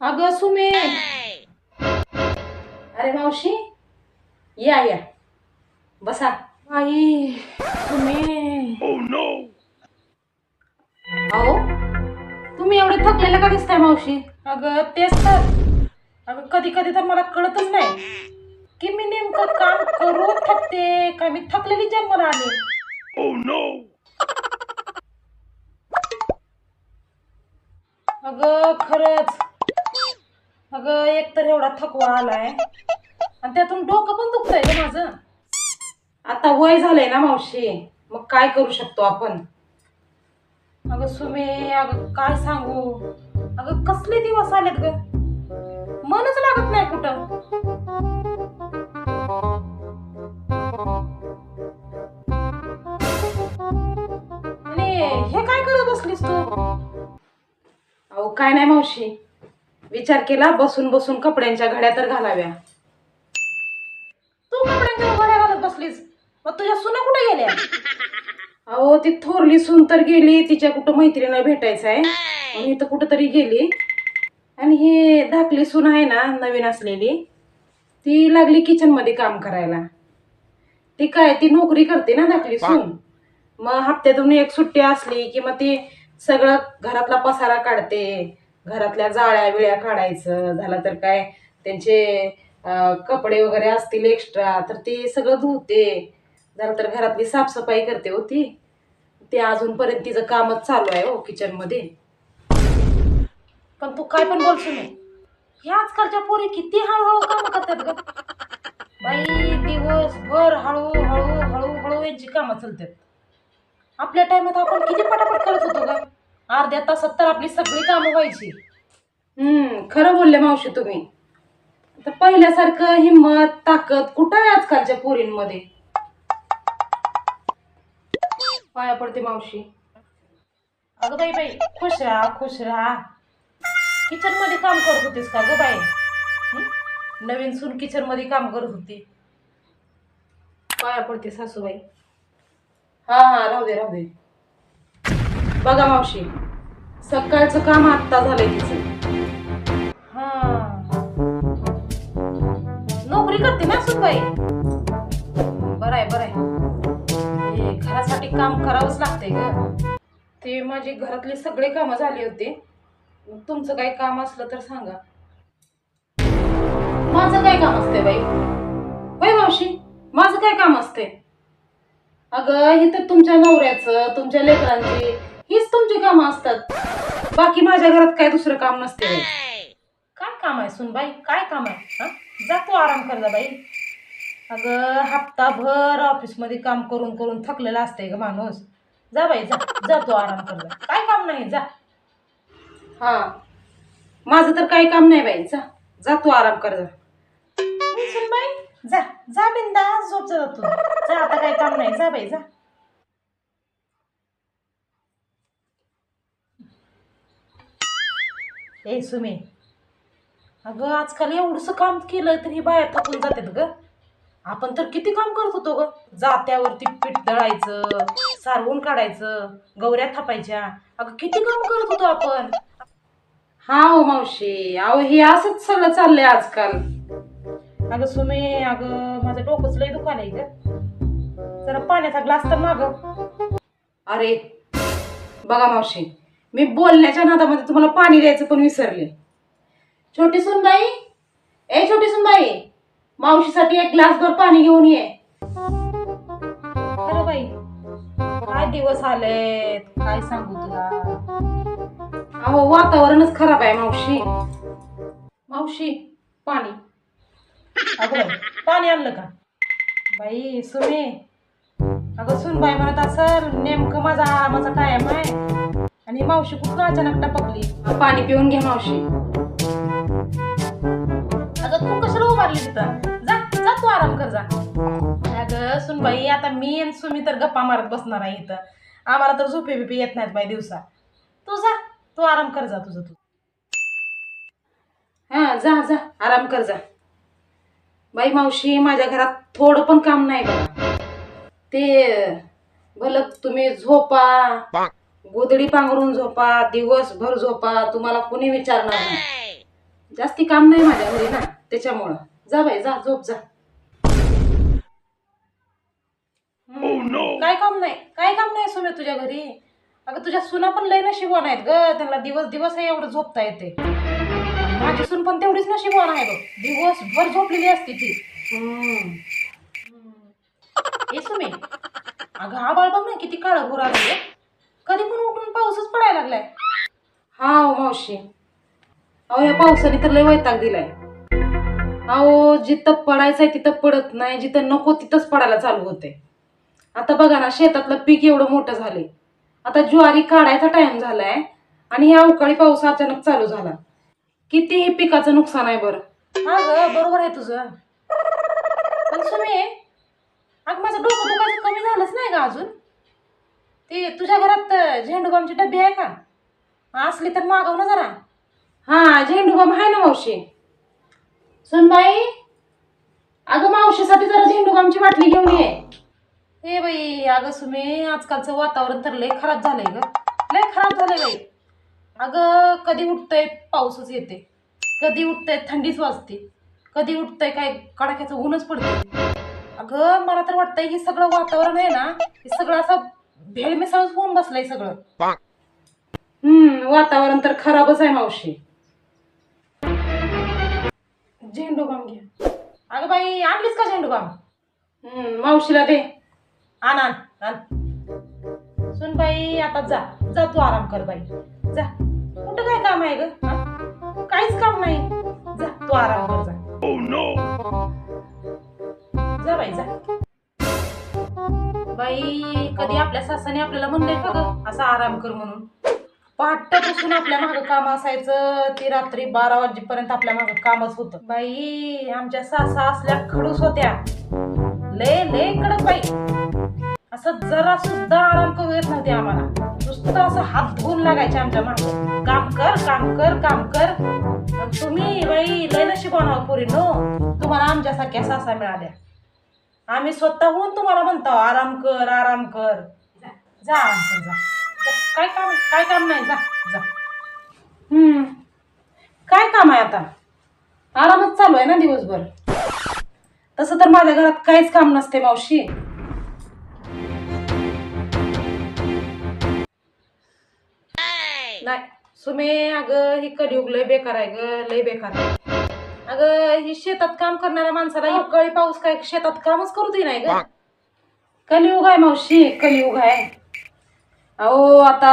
अगं सुमे. अरे मावशी या या. बसा. आई सुमे. अहो तुम्ही एवढे थकलेले का दिसताय मावशी? अगं तेच तर. अगं कधी कधी तर मला कळतच नाही की मी नेमकं काम करून थकते का मी थकलेली जन्माला आले? अगं खरंच. एक तर एवढा थकवा आलाय. आणि त्यातून डोकं पण दुखतंय ग माझं. आता वय झालंय ना मावशी मग काय करू शकतो आपण? अगं सुमे अगं काय सांगू? अगं कसले दिवस आलेत ग? मनच लागत नाही कुठं. आणि हे काय करत बसलीस तू? अहो काय नाही मावशी. विचार केला बसून बसून कपड्यांच्या घड्या तर घालाव्या. तू कपड्यांच्या घड्या घालत बसलीस? मग तुझ्या सुना कुठे गेल्या? अहो ती थोरली सून तर गेली तिच्या कुठं मैत्रिणीला भेटायचं आहे आणि इथं तरी गेली. आणि ही धाकली सून आहे ना नवीन असलेली ती लागली किचनमध्ये काम करायला. ती काय ती नोकरी करते ना धाकली सून. मग हप्त्यातून एक सुट्टी असली की मग ती सगळं घरातला पसारा काढते. घरातल्या जाळ्या विळ्या काढायचं झालं तर काय त्यांचे कपडे वगैरे असतील एक्स्ट्रा तर ते सगळं धुते. झालं तर घरातली साफसफाई करते होती ते. अजूनपर्यंत तिचं कामच चालू आहे हो किचनमध्ये. पण तू काय पण बोलशील नाही ह्या आजकालच्या पोरी किती हळूहळू काम करतात ग. बाई दिवसभर हळू हळू हळू हळू यांची कामं चालतात. आपल्या टायमात आपण किती पटापट करत होतो ग. अर्ध्या तासात तर आपली सगळी कामं व्हायची. हम्म खरं बोलले मावशी तुम्ही. आता पहिल्यासारखं हिंमत ताकद कुठं आहे आजकालच्या पोरींमध्ये? पाया पडते मावशी. अगं बाई बाई खुश राहा खुश राहा. किचनमध्ये काम करत होतीस का ग बाई? हं? नवीन सून किचनमध्ये काम करत होती. पाया पडते सासूबाई. हा हा राहू दे राहू दे. बघा मावशी सकाळचं काम आत्ता झालंय तिचं. हा. नोकरी करते ना सुनबाई बरं आहे बरं आहे हे घरासाठी काम करावंच लागतंय ग. ते माझी घरातली सगळे कामं झाली होती. तुमचं काही काम असलं तर सांगा. माझं काय काम असते बाई? होय मावशी माझं काय काम असते अगं हे तर तुमच्या नवऱ्याचं तुमच्या लेकरांची हीच तुमची कामं असतात. बाकी माझ्या घरात काय दुसरं काम नसते बाई. काय काम आहे सुनबाई काय काम आहे? हा? जा तू आराम कर जा बाई. अगं हप्ताभर ऑफिसमध्ये काम करून करून थकलेला असते ग माणूस. जा बाई जा. जा तू आराम कर जा काय काम नाही जा. हा. माझं तर काही काम नाही बाई जा. जा तू आराम कर जा सुनबाई जा. जा बिंदा झोप जा तू. जा आता काही काम नाही. जा बाई जा. ए सुमे. अगं आजकाल एवढंसं काम केलं तरी बाया थकून जातात ग. आपण तर किती काम करत होतो ग. जात्यावरती पीठ दळायचं सारवून काढायचं गवऱ्या थापायच्या. अगं किती काम करत होतो आपण. हा हो मावशी. अहो हे असंच सगळं चाललंय आजकाल. अगं सुमे अगं माझं डोकंच लय दुखालंय ग. जरा पाण्याचा ग्लास तर माग. अरे बघा मावशी. मी बोलण्याच्या नादामध्ये तुम्हाला पाणी द्यायचं पण विसरले. छोटी सुनबाई ए छोटी सुनबाई मावशीसाठी एक ग्लासभर पाणी घेऊन ये. खरं बाई काय दिवस आलेत? काय सांगू तुला? अहो वातावरणच खराब आहे मावशी. मावशी पाणी. अगं पाणी आणलं का? बाई सुने. अगं सुन बाई म्हणत असल नेमकं माझा माझा टाइम आहे. आणि मावशी कुठून अचानक टपकली. पाणी पिऊन घे मावशी. अगं तू कशाला उभारली तिथं? जा जा तू आराम कर जा. अगं सुनबाई आता मी आणि सुमी तर गप्पा मारत बसणार आहे इथं. आम्हाला तर झोपे बिपे येत नाहीत बाई दिवसा. तू जा तू आराम कर जा तुझं तू. हा जा जा आराम कर जा. बाई मावशी माझ्या घरात थोडं पण काम नाही बघा. ते भलं तुम्ही झोपा. गोदडी पांघरून झोपा दिवसभर झोपा तुम्हाला कुणी विचारणार नाही. जास्ती काम नाही माझ्या घरी ना त्याच्यामुळं. जा बाई जा झोप जा. हम्म, काय काम नाही काय काम नाही सुने तुझ्या घरी? अगं तुझ्या सुना पण लय नशिबवान आहेत ग. त्यांना दिवस दिवस हे एवढं झोपता येते. माझी सून पण तेवढीच नशिबवान आहे बघ. दिवसभर झोपलेली असते ती. ये सुमे अगं हा बाळ बघ ना किती काळं घोर आलं कधी पण उठून पाऊसच पडायला लागलाय. हा हो मावशी. अहो या पावसाने तर लय वैताग दिलाय. अहो जिथं पडायचंय तिथं पडत नाही जिथं नको तिथंच पडायला चालू होते आता बघा ना शेतातलं पीक एवढं मोठं झाले आता ज्वारी काढायचा टाइम झालाय आणि हे अवकाळी पाऊस अचानक चालू झाला. कितीही पिकाचं नुकसान आहे बरं. हा ग बरोबर आहे तुझं. पण सुमे अग माझं डोकं दुखायचं कमी झालंच नाही का अजून. ते तुझ्या घरात झेंडूबामची डबी आहे का? असली तर मागव ना जरा. हा झेंडूबाम आहे ना मावशी. सुनबाई अगं मावशीसाठी जरा झेंडूबामची बाटली घेऊन ये. हे बाई अगं सुमे आजकालचं वातावरण तर लय खराब झालंय ग. लय खराब झालंय बाई. अगं कधी उठतंय पाऊसच येते. कधी उठतंय थंडीच वाजते. कधी उठतंय काय कडाक्याचं ऊनच पडते अगं मला तर वाटतंय हे सगळं वातावरण आहे ना हे सगळं असं भेळमिसळच होऊन बसलंय सगळं. हम्म वातावरण तर खराबच आहे मावशी. झेंडूबाम घ्या अगं बाई आणलीस का झेंडूबाम हम्म मावशीला दे. आण आण आण. सुन बाई आता जा. जा तू आराम कर बाई. जा. कुठं काय काम आहे ग? काहीच काम नाही. जा तू आराम कर जा जा बाई जा. बाई कधी आपल्या सासाने आपल्याला म्हणलंय का ग असा आराम कर म्हणून? पहाटेपासून आपल्या मागं काम असायचं ती रात्री बारा वाजेपर्यंत आपल्या मागं कामच होतं. बाई आमच्या सासा असल्या खडूस होत्या. लय लय कडक बाई. असं जरा सुद्धा आराम करू येत नव्हते आम्हाला. नुसतं असं हात धुवून लागायचे आमच्या मागं. काम कर काम कर काम कर. तुम्ही बाई लय नशिबान आहोत पुरी नो हो. तुम्हाला आमच्यासारख्या सासा मिळाल्या. आम्ही स्वतःहून तुम्हाला म्हणतो आराम कर आराम कर. जा. आराम कर जा. जा. काय काम काय काम नाही जा जा. हम्म. काय काम आहे आता? आरामच चालू आहे ना दिवसभर? तसं तर माझ्या घरात काहीच काम नसते मावशी. नाही सुमे अगं ही कलियुग लय बेकार आहे ग लय बेकार आहे. अगं ही शेतात काम करणाऱ्या माणसाला अवकाळी पाऊस काय शेतात कामच करू दे नाही ग. कलियुग आहे मावशी कलियुग आहे. अहो आता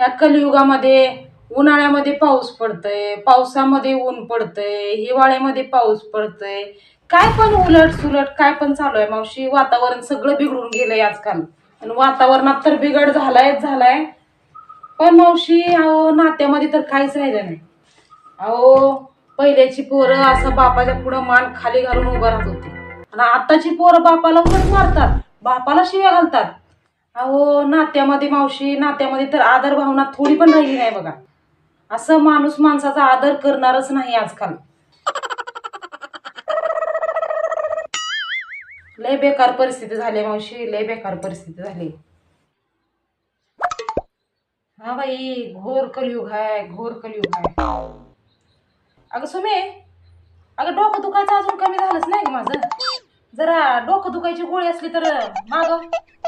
या कलियुगामध्ये उन्हाळ्यामध्ये पाऊस पडतय पावसामध्ये ऊन पडतय हिवाळ्यामध्ये पाऊस पडतय. काय पण उलट सुलट काय पण चालू आहे मावशी वातावरण सगळं बिघडून गेलंय आजकाल. आणि वातावरणात तर बिघड झालायच झालाय. पण मावशी अहो नात्यामध्ये तर काहीच राहिलं नाही. अहो पहिल्याची पोरं असं बापाच्या पुढं मान खाली घालून उभं राहत होती. आणि आताची पोरं बापाला उलट मारतात. बापाला शिव्या घालतात. अहो नात्यामध्ये मावशी नात्यामध्ये तर आदर भावना थोडी पण राहिली नाही बघा. असं माणूस माणसाचा आदर करणारच नाही आजकाल. लय बेकार परिस्थिती झाली मावशी लय बेकार परिस्थिती झाली. हा बाई घोर कलयुग आहे घोर कलयुग आहे अगं सुमे अगं डोकं दुखायचं अजून कमी झालंच नाही का माझं. जरा डोकं दुखायची गोळी असली तर माग.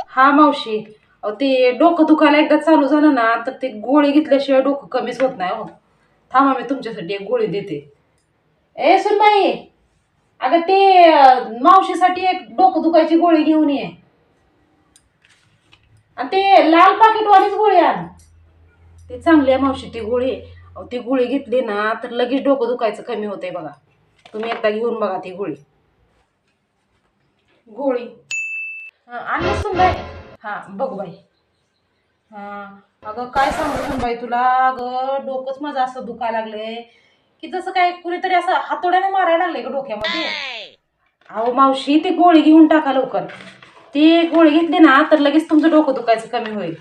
हा मावशी ते डोकं दुखायला एकदा चालू झालं ना तर ते गोळी घेतल्याशिवाय डोकं कमीच होत नाही हो. थांबा मी तुमच्यासाठी एक गोळी देते. ए सुनबाई अगं ते मावशीसाठी एक डोकं दुखायची गोळी घेऊन ये. आणि ते लाल पाकिटवालीच गोळी आण. ते चांगली आहे मावशी ती गोळी. ती गोळी घेतली ना तर लगेच डोकं दुखायचं कमी होतंय बघा. तुम्ही एकदा घेऊन बघा ती गोळी. गोळी? हां आणली सुनबाई हां बघू बाई. हां अगं काय सांगू सुनबाई तुला? अगं डोकंच माझं असं दुखायला लागलंय. की जसं काय कुणीतरी असं हातोड्याने मारायला लागलंय का डोक्यामध्ये. अहो मावशी ती गोळी घेऊन टाका लवकर. ती गोळी घेतली ना तर लगेच तुमचं डोकं दुखायचं कमी होईल.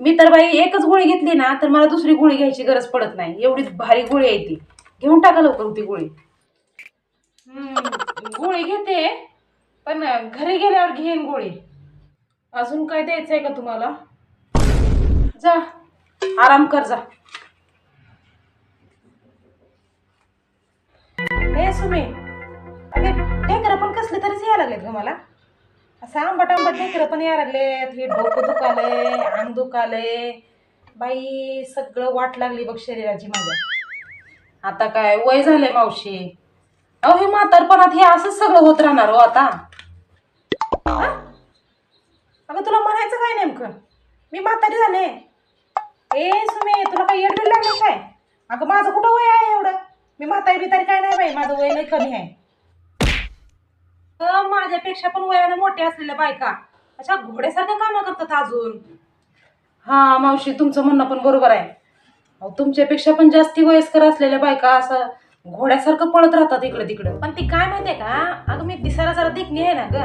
मी तर बाई एकच गोळी घेतली ना तर मला दुसरी गोळी घ्यायची गरज पडत नाही. एवढीच भारी गोळी आहे ती. घेऊन टाका लवकर ती गोळी. गोळी घेते पण घरी गेल्यावर घेईन गोळी. अजून काय द्यायचंय का तुम्हाला? जा आराम कर जा. हे सुमे. अगे ढेकरं पण कसले तरीच यायला लागलेत ग मला. असं आंबट आंबट ढेकरं पण यायला लागलेत हे डोकं दुखालय अंग दुखालय बाई सगळं वाट लागली बघ शरीराची माझ्या. आता काय वय झालंय मावशी. अहो हे म्हातारपणात हे असंच सगळं होत राहणार हो आता. अगं तुला म्हणायचं काय नेमकं? मी म्हातारी झाले. ए सुमे तुला काही येडबीड लागलं काय? अगं माझं कुठं वय आहे एवढं? मी म्हातारी बितारी काय नाही बाई माझं वय नाही कमी आहे. माझ्यापेक्षा पण वयाने मोठ्या असलेल्या बायका. अशा घोड्यासारखं कामं करतात अजून. हा मावशी तुमचं म्हणणं पण बरोबर आहे. अहो, तुमच्यापेक्षा पण जास्ती वयस्कर असलेल्या बायका असं घोड्यासारखं पळत राहतात इकडे तिकडे. पण ती काय माहितीये का? अगं मी दिसायला जरा देखणी आहे ना ग.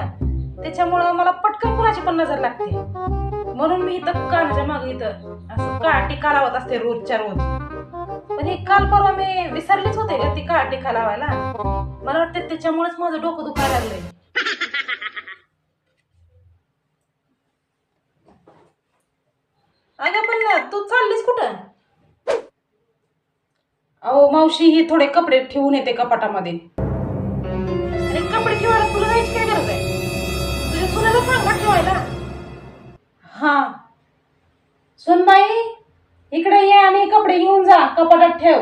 त्याच्यामुळं मला पटकन कुणाची पण नजर लागते. म्हणून मी इथं कानाच्या मागे इथं असं काळ टिका लावत असते रोजच्या रोज. पण हे काल परवा मी विसरलेच होते का ती काळ टिका लावायला मला वाटतं त्याच्यामुळेच माझं डोकं दुखायला लागलंय. अगं पण तू चाललीस कुठं? अहो मावशी ही थोडे कपडे ठेवून येते कपाटामध्ये. अरे कपडे ठेवायला तुला जायची काय गरज आहे? तुझ्या सुनाला सांग ना ठेवायला. हा. सुनबाई? इकडे ये आणि कपडे घेऊन जा कपाटात ठेव.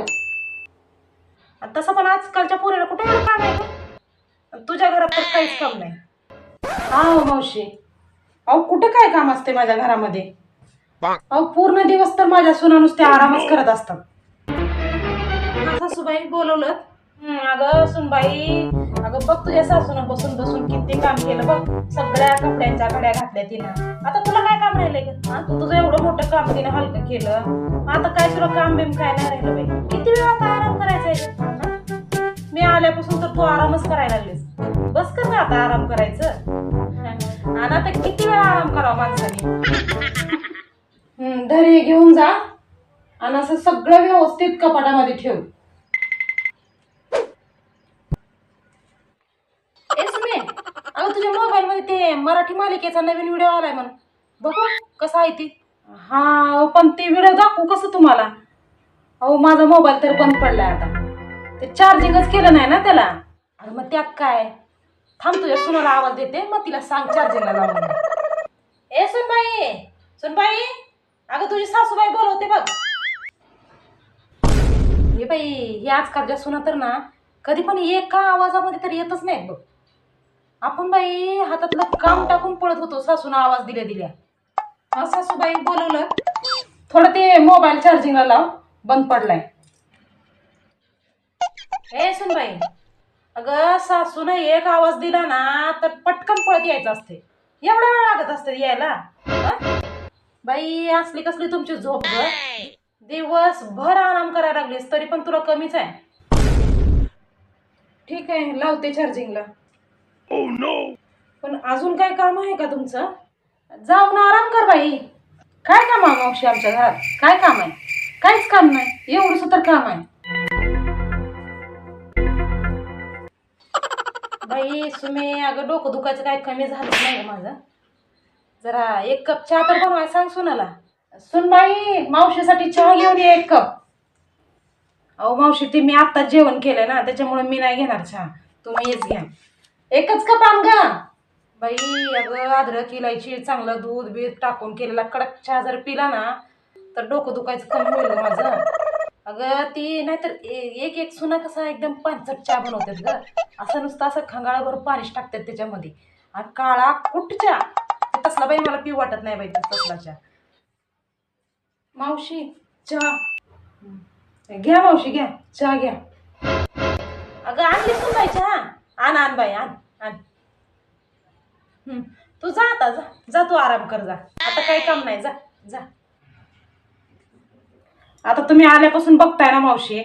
आणि तसं पण आजकालच्या पोरीला कुठे एवढं काम आहे तुझ्या घरात तर काहीच काम नाही. हा मावशी अहो कुठं काय काम असते माझ्या घरामध्ये? अहो पूर्ण दिवस तर माझ्या सुना नुसत्या आरामच करत असतात. सासूबाई बोलवलं. हं, अगं सुनबाई अगं बघ तुझ्या सासूनं बसून बसून किती काम केलं बघ. सगळ्या कपड्यांच्या घड्या घातल्या तिनं. आता तुला काय काम राहिलंय हा तू तुझं एवढं मोठं काम तिनं हलकं केलं. आता काय तुला काम बिम काय नाही राहिलं बाई. किती वेळ आता आराम करायचा मी आल्यापासून तर तू आरामच करायला लागलीस. बस कर ना आता आराम करायचं. आणि आता किती वेळा आराम करावा माणसाने? हम्म, धरे घेऊन जा. आणि असं सगळं व्यवस्थित कपाटामध्ये ठेव ए सुने अगं तुझ्या मोबाईल मध्ये ते मराठी मालिकेचा नवीन व्हिडिओ आलाय म्हण बघू कसा आहे ती. हा अहो, पण ते व्हिडिओ दाखवू कसं तुम्हाला? अहो माझा मोबाईल तर बंद पडलाय आता. ते चार्जिंगच केलं नाही ना त्याला. अरे मग त्यात काय? थांब तुझ्या सुनाला आवाज देते. मग तिला सांग चार्जिंगला लावून. ए सुनबाई! सुनबाई! अगं तुझी सासूबाई बोलवते बघ. हे बाई हे आजकालच्या सुना तर ना कधी पण एका आवाजामध्ये तर येतच नाहीत बघ. आपण बाई हातातलं काम टाकून पळत होतो सासून आवाज दिल्या दिल्या. हा सासूबाई बोलवलं थोडं ते मोबाईल चार्जिंगला लाव बंद पडलाय. ए सुनबाई अगं सासून एक आवाज दिला ना तर पटकन पळत यायचं असते एवढा वेळ लागत असते यायला बाई असली कसली तुमची झोप ग? दिवसभर आराम करायला लागलीस तरी पण तुला कमीच आहे. ठीक आहे लावते चार्जिंगला Oh, पण अजून काय काम आहे का तुमचं? जाऊन आराम कर बाई. काय काम आहे मावशी आमच्या घरात? काय काम आहे? काहीच काम नाही. एवढंच तर काम आहे. बाई सुमे अगं डोकं दुखायचं काय कमी झालं नाही माझं. जरा एक कप चहा तर बनवाय सांग सुनाला. सुन बाई मावशीसाठी चहा घेऊन ये एक कप. अहो मावशी ते मी आत्ताच जेवण केलंय ना त्याच्यामुळे मी नाही घेणार चहा. तुम्हीच घ्या. एकच कप आण ग. बाई अगं अद्रक इलायची चांगलं दूध बीध टाकून केलेला कडक चहा जर पिला ना तर डोकं दुखायचं कमी होईल माझं. अगं ती नाहीतर ए- एक एक सुना कसा एकदम पांचट चहा बनवतात ग. असं नुसतं असं खंगाळाभर पाणीच टाकतात त्याच्यामध्ये. आणि काळा कुठ चहा. तसला बाई मला पिऊ वाटत नाही बाई तसला चहा. मावशी चहा. घ्या मावशी घ्या. चहा घ्या. अगं आणली तू बाई चहा? आण आण बाई आण. तू जा आता जा. जा तू आराम कर जा. आता काही काम नाही जा जा. आता तुम्ही आल्यापासून बघताय ना मावशी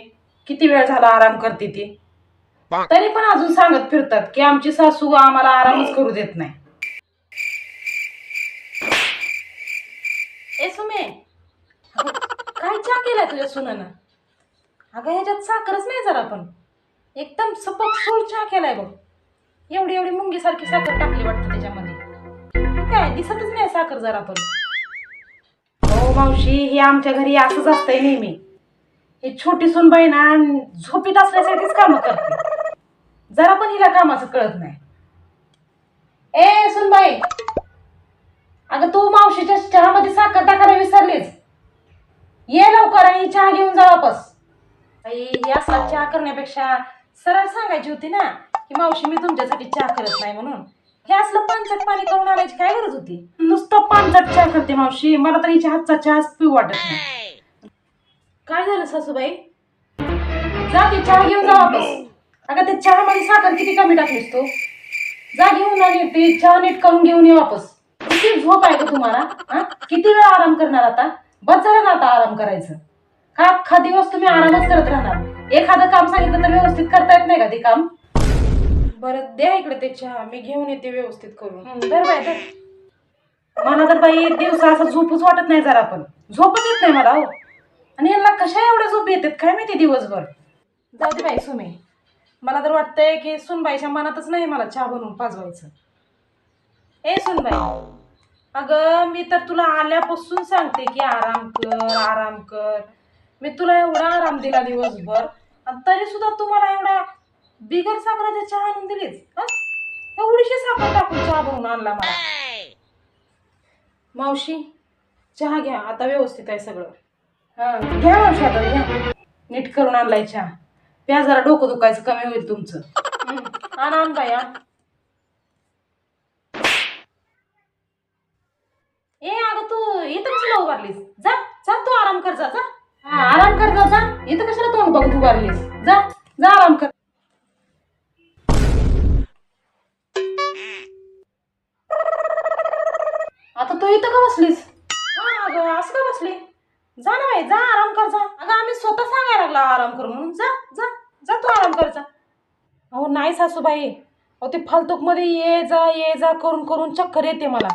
किती वेळ झाला आराम करते ती. तरी पण अजून सांगत फिरतात की आमची सासू आम्हाला आरामच करू देत नाही. ए सुमे. काय चहा केलाय तुझ्या सुनानं? अगं ह्याच्यात साखरच नाही जरा पण. एकदम सपक सोल चहा केलाय बघ. एवढी एवढी मुंगीसारखी साखर टाकली वाटतं त्याच्यामध्ये. काय दिसतच नाही साखर जरा पण. हो मावशी हे आमच्या घरी असंच असतंय नेहमी. हे छोटी सुनबाई ना झोपीत असल्यासाठीच कामं करते. जरा पण हिला कामाचं कळत नाही. ए सुनबाई! अगं तू मावशीच्या चहामध्ये साखर टाकायला विसरलीस. ये लवकर आणि चहा घेऊन जा वापस. असा असला चहा करण्यापेक्षा सरळ सांगायची होती ना. की मावशी मी तुमच्यासाठी चहा करत नाही म्हणून. हे असलं पानचट पाणी करून आणायची काय गरज होती? नुसतं पानचट चहा करते मावशी. मला तर हिच्या हातचा चहाच पिऊ वाटत नाही. काय झालं सासूबाई? जा ते चहा घेऊन जा वापस. अगं ते चहामध्ये साखर किती कमी टाकलीस तू? जा घेऊन आणि ते चहा नीट करून घेऊन ये वापस. किती झोप आहे का तुम्हाला? हा? किती वेळ आराम करणार आता? बस झालं ना आता आराम करायचं. का अख्खा दिवस तुम्ही आरामच करत राहणार. एखादं काम सांगितलं तर व्यवस्थित करता येत नाही का ते काम? बरं द्या इकडे ते चहा मी घेऊन येते व्यवस्थित करून. बाय मला तर बाई दिवसा असं झोपच वाटत नाही जरा पण. झोपच येत नाही मला हो. आणि यांना कशा एवढ्या झोप येतात काय माहिती दिवसभर? जाऊ दे बाई सुमे. मला तर वाटतंय की सुनबाईच्या मनातच नाही मला चहा बनवून पाजवायचं. ए सुनबाई. अगं मी तर तुला आल्यापासून सांगते की आराम कर आराम कर. मी तुला एवढा आराम दिला दिवसभर. तरी सुद्धा तुम्हाला एवढा बिगर साखराचा चहा आणून दिलीच हं? एवढीशी साखर टाकून चहा भरून आणला मला. मावशी चहा घ्या आता व्यवस्थित आहे सगळं. घ्या मावशी आता घ्या. नीट करून आणलाय चहा. प्या जरा डोकं दुखायचं कमी होईल तुमचं. आण आण बाई आण. ए अगं तू इथं कशाला उभारलीस? जा जा तू आराम कर जा जा. हा आराम कर जा जा. इथं कशाला तोंड बघत उभारलीस? जा जा आराम कर. आता तू इथं का बसलीस? हा अगं असं का बसली? जा ना बाई जा आराम कर जा. अगं आम्ही स्वतः सांगायला लागला आराम कर म्हणून. जा जा जा तू आराम कर जा. अहो नाही सासूबाई. अहो ते फालतूकमध्ये ये जा ये जा करून करून चक्कर येते मला.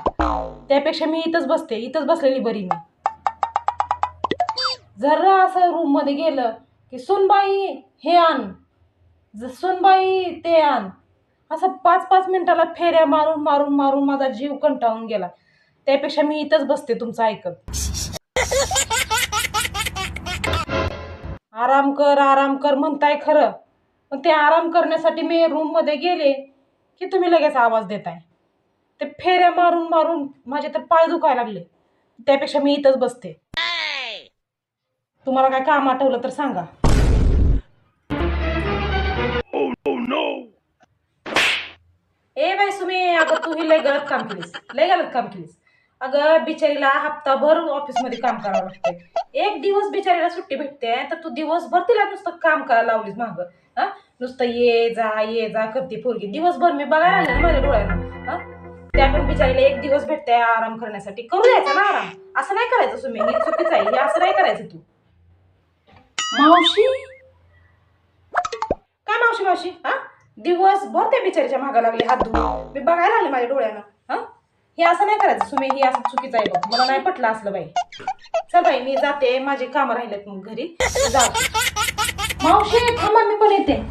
त्यापेक्षा मी इथंच बसते इथंच बसलेली बरी मी. जरा असं रूममध्ये गेलं की सुनबाई हे आण. ज- सुनबाई ते आण. असं पाच पाच मिनिटाला फेऱ्या मारून मारून मारून माझा जीव कंटाळून गेला. त्यापेक्षा मी इथंच बसते तुमचं ऐकत. आराम कर आराम कर म्हणताय खरं. पण ते आराम करण्यासाठी मी रूममध्ये गेले की तुम्ही लगेच आवाज देताय. ते फेऱ्या मारून मारून माझे तर पाय दुखायला लागले. त्यापेक्षा मी इथंच बसते. तुम्हाला काय काम आठवलं तर सांगा. ए बाई सुमी अगं तू ही लय गलत काम केलीस. लय गलत काम केलीस. अगं बिचारीला हप्ताभर ऑफिसमध्ये काम करावं लागतंय. एक दिवस बिचारीला सुट्टी भेटते तर तू दिवसभर तिला नुसतं काम करायला लावलीस माग. हा? नुसतं ये जा ये जा करते पोरगी. दिवसभर मी बघायला लागले ना माझ्या डोळ्यानं. हा? त्याकडून बिचारीला एक दिवस भेटते आराम करण्यासाठी. करू द्यायचा ना आराम. असं नाही करायचं सुमी. हे चुकीचं आहे. हे असं नाही करायचं तू. मावशी? काय मावशी मावशी? हा? दिवसभर त्या बिचारीच्या मागा लागले हात धुवून. मी बघायला लागले माझ्या डोळ्यानं. हे असं नाही करायचं सुमे हे असं चुकीचं आहे बघ. मला नाही पटलं असलं बाई. चल बाई मी जाते माझे काम राहिलेत मग घरी. मावशी थांबा मी पण येते.